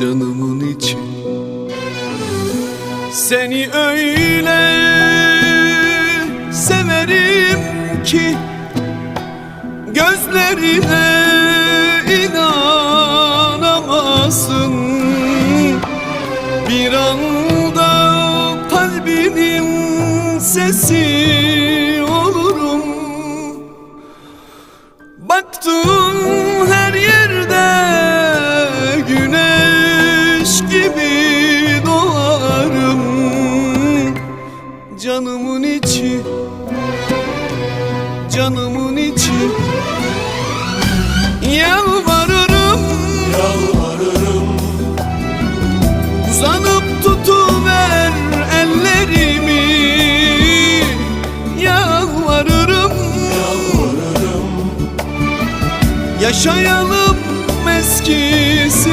canımın içi. Seni öyle severim ki Gözlerine inanamazsın. Bir anda kalbinin sesi olurum. Baktım gibi doğarım Canımın içi, canımın içi. Yalvarırım, Yalvarırım. uzanıp tutuver ellerimi. Yalvarırım, Yalvarırım. yaşayalım